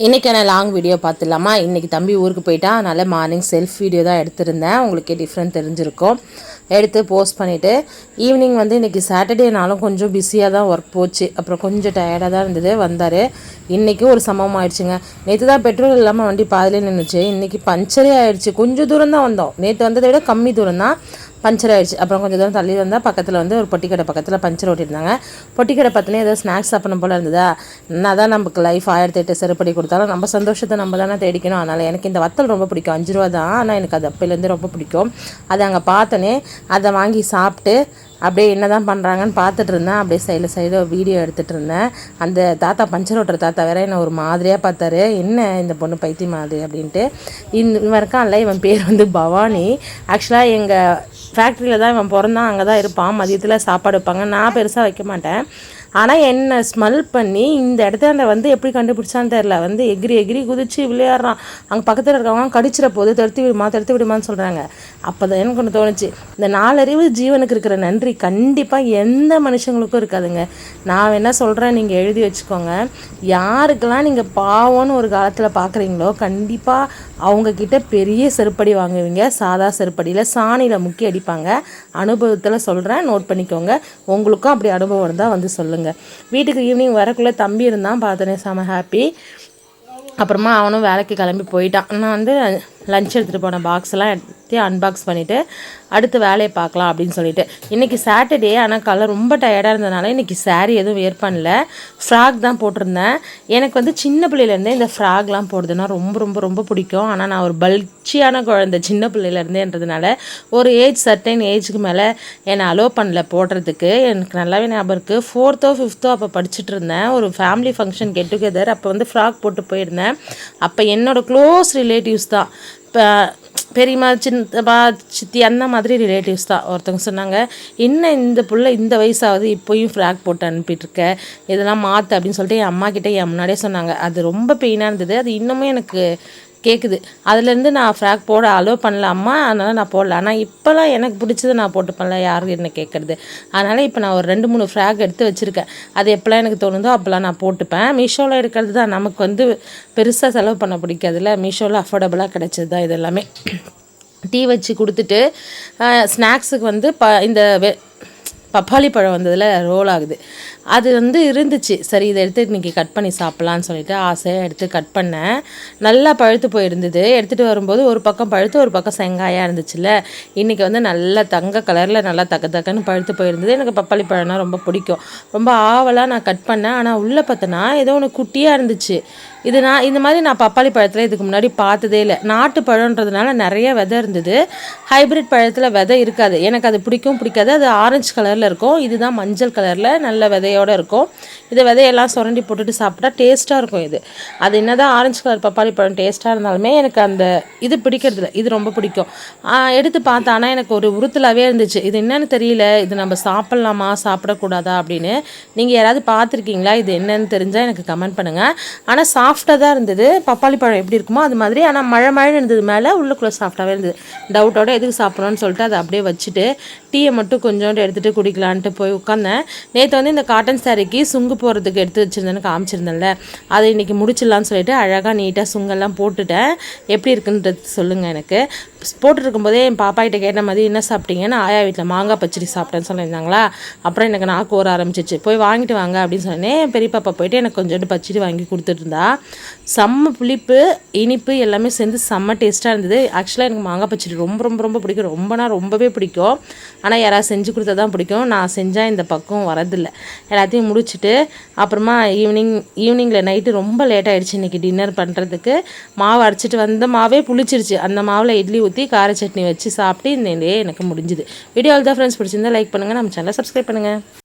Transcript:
இன்றைக்கான long video பார்த்துலாமா இன்றைக்கி தம்பி ஊருக்கு போயிட்டா அதனால் மார்னிங் செல்ஃப் வீடியோ தான் எடுத்திருந்தேன். உங்களுக்கே டிஃப்ரெண்ட் தெரிஞ்சிருக்கும். எடுத்து போஸ்ட் பண்ணிவிட்டு ஈவினிங் வந்து இன்றைக்கி சாட்டர்டேனாலும் கொஞ்சம் பிஸியாக தான் ஒர்க் போச்சு. அப்புறம் கொஞ்சம் டயர்டாக தான் இருந்தது. வந்தார். இன்றைக்கும் ஒரு சம்பவம் ஆயிடுச்சுங்க. நேற்று தான் பெட்ரோல் இல்லாமல் வண்டி பாதிலே நின்றுச்சு இன்றைக்கி பஞ்சரே ஆயிடுச்சு. கொஞ்சம் தூரம் தான் வந்தோம். நேற்று வந்ததை விட கம்மி தூரம் தான். பஞ்சர் ஆயிடுச்சு. அப்புறம் கொஞ்சம் தூரம் தள்ளி வந்தால் பக்கத்தில் வந்து ஒரு பொட்டிக்கடை பக்கத்தில் பஞ்சர் ஓட்டியிருந்தாங்க. பொட்டிக்கடை பார்த்தோன்னே ஏதோ ஸ்நாக்ஸ் சாப்பிடணும் போல் இருந்ததா? என்ன தான் நமக்கு லைஃப் ஆயிரத்தி எட்டு செருப்படி கொடுத்தாலும் நம்ம சந்தோஷத்தை நம்ம தானே தேடிக்கணும். அதனால் எனக்கு இந்த வத்தல் ரொம்ப பிடிக்கும். அஞ்சு ரூபா தான். ஆனால் எனக்கு அது அப்போலேருந்து ரொம்ப பிடிக்கும். அதை அங்கே பார்த்தோன்னே அதை வாங்கி சாப்பிட்டு அப்படியே என்ன தான் பண்ணுறாங்கன்னு பார்த்துட்டு இருந்தேன். அப்படியே சைடில் சைடில் வீடியோ எடுத்துகிட்டு இருந்தேன். அந்த தாத்தா பஞ்சர் ஓட்டுற தாத்தா வேற என்ன ஒரு மாதிரியாக பார்த்தாரு. என்ன இந்த பொண்ணு பைத்திய மாதிரி அப்படின்ட்டு. இன் இவன் இருக்கான்ல இவன் பேர் வந்து பவானி. ஆக்சுவலாக எங்கள் ஃபேக்ட்ரியில் தான் இவன் பிறந்தான் அங்கே தான் இருப்பான் மதியத்தில் சாப்பாடு வைப்பாங்க. நான் பெருசாக வைக்க மாட்டேன். ஆனால் என்னை ஸ்மெல் பண்ணி இந்த இடத்துல வந்து எப்படி கண்டுபிடிச்சான்னு தெரில வந்து எகிரி எகிரி குதிச்சு விளையாடுறான். அங்கே பக்கத்தில் இருக்கவங்க கடிச்சிட போது தடுத்து விடுமா தடுத்து விடுமான்னு சொல்கிறாங்க அப்போ தான் எனக்கு ஒன்று தோணுச்சு. இந்த நாலறிவு ஜீவனுக்கு இருக்கிற நன்றி கண்டிப்பாக எந்த மனுஷங்களுக்கும் இருக்காதுங்க. நான் என்ன சொல்கிறேன் நீங்கள் எழுதி வச்சுக்கோங்க. யாருக்கெல்லாம் நீங்கள் பாவம்னு ஒரு காலத்தில் பார்க்குறீங்களோ கண்டிப்பாக அவங்கக்கிட்ட பெரிய செருப்படி வாங்குவீங்க. சாதா செருப்படியில் சாணியில் முக்கி அடிப்பாங்க. அனுபவத்தில் சொல்கிறேன் நோட் பண்ணிக்கோங்க. உங்களுக்கும் அப்படி அனுபவம் இருந்தால் வந்து சொல்லுங்கள் வீட்டுக்கு ஈவினிங் வரக்குள்ளே தம்பி இருந்தான். பார்த்தனே செம ஹாப்பி அப்புறமா அவனும் வேலைக்கு கிளம்பி போயிட்டான். நான் வந்து லஞ்ச் எடுத்துகிட்டு போன பாக்ஸ்லாம் எடுத்து அன்பாக்ஸ் பண்ணிவிட்டு அடுத்து வேலையை பார்க்கலாம் அப்படின்னு சொல்லிட்டு. இன்றைக்கி சாட்டர்டே ஆனால் காலைல ரொம்ப டயர்டாக இருந்ததுனால இன்றைக்கி சாரீ எதுவும் வேர் பண்ணல. ஃப்ராக் தான் போட்டிருந்தேன். எனக்கு வந்து சின்ன பிள்ளையிலேருந்தே இந்த ஃப்ராக்லாம் போடுறதுன்னா ரொம்ப ரொம்ப ரொம்ப பிடிக்கும். ஆனால் நான் ஒரு பல்ச்சியான குழந்தை சின்ன பிள்ளையிலேருந்தேன்றதுனால ஒரு ஏஜ் சர்டைன் ஏஜுக்கு மேலே என்னை அலோவ் பண்ணல போடுறதுக்கு. எனக்கு நல்லாவே ஞாபகம் இருக்குது ஃபோர்த்தோ ஃபிஃப்த்தோ அப்போ படிச்சுட்டு இருந்தேன். ஒரு ஃபேமிலி ஃபங்க்ஷன் கெட் டுகெதர் அப்போ வந்து ஃப்ராக் போட்டு போயிருந்தேன். அப்போ என்னோடய க்ளோஸ் ரிலேட்டிவ்ஸ் தான். இப்போ பெரியம்மா சின்னப்பா சித்தி அந்த மாதிரி ரிலேட்டிவ்ஸ் தான். ஒருத்தவங்க சொன்னாங்க என்ன இந்த பிள்ளை இந்த வயசாவது இப்போயும் ஃப்ராக் போட்டு அனுப்பிட்டுருக்க? இதெல்லாம் மாற்று அப்படின்னு சொல்லிட்டு என் அம்மா கிட்டே என் முன்னாடியே சொன்னாங்க. அது ரொம்ப பெயினாக இருந்தது. அது இன்னுமே எனக்கு கேட்குது அதுலேருந்து நான் ஃப்ராக் போட அலோவ் பண்ணலாமா அதனால் நான் போடல. ஆனால் இப்போலாம் எனக்கு பிடிச்சது நான் போட்டு பண்ணல. யாரும் என்ன கேட்குறது அதனால் இப்போ நான் ஒரு ரெண்டு மூணு ஃப்ராக் எடுத்து வச்சுருக்கேன். அது எப்போல்லாம் எனக்கு தோணுதோ அப்போல்லாம் நான் போட்டுப்பேன். மீஷோவில் இருக்கிறது தான். நமக்கு வந்து பெருசாக செலவு பண்ண பிடிக்காதுல்ல. மீஷோவில் அஃபோர்டபுளாக கிடச்சது தான் இது எல்லாமே. டீ வச்சு கொடுத்துட்டு ஸ்நாக்ஸுக்கு வந்து ப இந்த வெ பப்பாளி பழம் வந்ததில் ரோல் ஆகுது. அது வந்து இருந்துச்சு. சரி இதை எடுத்து இன்றைக்கி கட் பண்ணி சாப்பிட்லான்னு சொல்லிட்டு ஆசையாக எடுத்து கட் பண்ணேன். நல்லா பழுத்து போயிருந்தது. எடுத்துகிட்டு வரும்போது ஒரு பக்கம் பழுத்து ஒரு பக்கம் செங்காயாக இருந்துச்சுல்ல. இன்றைக்கி வந்து நல்லா தங்க கலரில் நல்லா தக்க தக்கன்னு பழுத்து போயிருந்தது. எனக்கு பப்பாளி பழம்னா ரொம்ப பிடிக்கும். ரொம்ப ஆவலாக நான் கட் பண்ணேன். ஆனால் உள்ளே பார்த்தோன்னா ஏதோ ஒன்று குட்டியாக இருந்துச்சு. இது நான் இந்த மாதிரி நான் பப்பாளி பழத்தில் இதுக்கு முன்னாடி பார்த்ததே இல்லை. நாட்டு பழன்றதுனால நிறைய விதை இருந்தது. ஹைப்ரிட் பழத்தில் விதை இருக்காது. எனக்கு அது பிடிக்கும் பிடிக்காது. அது ஆரஞ்சு கலரில் இருக்கும். இதுதான் மஞ்சள் கலரில் நல்ல விதை விதையோடு இருக்கும். இதை விதையெல்லாம் சுரண்டி போட்டுட்டு சாப்பிட்டா டேஸ்ட்டாக இருக்கும் இது. அது என்ன தான் ஆரஞ்சு கலர் பப்பாளி பழம் டேஸ்ட்டாக இருந்தாலுமே எனக்கு அந்த இது பிடிக்கிறதில்ல. இது ரொம்ப பிடிக்கும். எடுத்து பார்த்தானா. எனக்கு ஒரு உறுத்தலாகவே இருந்துச்சு. இது என்னன்னு தெரியல. இது நம்ம சாப்பிட்லாமா? சாப்பிடக்கூடாதா? அப்படின்னு. நீங்கள் யாராவது பார்த்துருக்கீங்களா? இது என்னன்னு தெரிஞ்சால் எனக்கு கமெண்ட் பண்ணுங்கள் ஆனால் சாஃப்டாக தான் இருந்தது. பப்பாளி பழம் எப்படி இருக்குமோ அது மாதிரி. ஆனால் மழை மழை இருந்தது மேலே உள்ளுக்குள்ளே சாஃப்டாகவே இருந்தது. டவுட்டோட எதுக்கு சாப்பிட்ணுன்னு சொல்லிட்டு அதை அப்படியே வச்சுட்டு டீயை மட்டும் கொஞ்சோண்டு எடுத்துகிட்டு குடிக்கலான்ட்டு போய் உட்காந்தேன் நேற்று வந்து இந்த காட்டன் சாரிக்கு சுங்கு போகிறதுக்கு எடுத்து வச்சுருந்தேன்னு காமிச்சிருந்தேன்ல. அதை இன்றைக்கி முடிச்சிடலான்னு சொல்லிட்டு அழகாக நீட்டாக சுங்கெல்லாம் போட்டுட்டேன். எப்படி இருக்குன்றது சொல்லுங்கள் எனக்கு. போட்டுட்டு போதே என் பாப்பாக்கிட்ட கேட்ட மாதிரி என்ன சாப்பிட்டீங்கன்னு ஆயா வீட்டில் மாங்காய் பச்சடி சாப்பிட்டேன்னு சொல்லியிருந்தாங்களா? அப்புறம் எனக்கு நாக்கு ஓர ஆரம்பிச்சிச்சு. போய் வாங்கிட்டு வாங்க அப்படின்னு சொன்னேன். பெரிய பாப்பா போயிட்டு எனக்கு கொஞ்சோண்டு பச்சடி வாங்கி கொடுத்துட்ருந்தா செம்ம புளிப்பு இனிப்பு எல்லாமே சேர்ந்து செம்ம டேஸ்ட்டாக இருந்தது. ஆக்சுவலாக எனக்கு மாங்காய் பச்சடி ரொம்ப ரொம்ப ரொம்ப பிடிக்கும். ரொம்பனா ரொம்பவே பிடிக்கும். ஆனால் யாராவது செஞ்சு கொடுத்தா தான் பிடிக்கும். நான் செஞ்சால் இந்த பக்கம் வரதில்லை. எல்லாத்தையும் முடிச்சுட்டு அப்புறமா ஈவினிங் ஈவினிங்கில் நைட்டு ரொம்ப லேட் ஆகிடுச்சு இன்றைக்கி டின்னர் பண்ணுறதுக்கு மாவு அரைச்சிட்டு வந்த மாவே புளிச்சிருச்சு. அந்த மாவில் இட்லி ஊற்றி கார சட்னி வச்சு சாப்பிட்டு இந்த எனக்கு முடிஞ்சுது. வீடியோ தான் ஃப்ரெண்ட்ஸ் பிடிச்சிருந்தா லைக் பண்ணுங்கள் நம்ம சேனலை சப்ஸ்கிரைப் பண்ணுங்கள்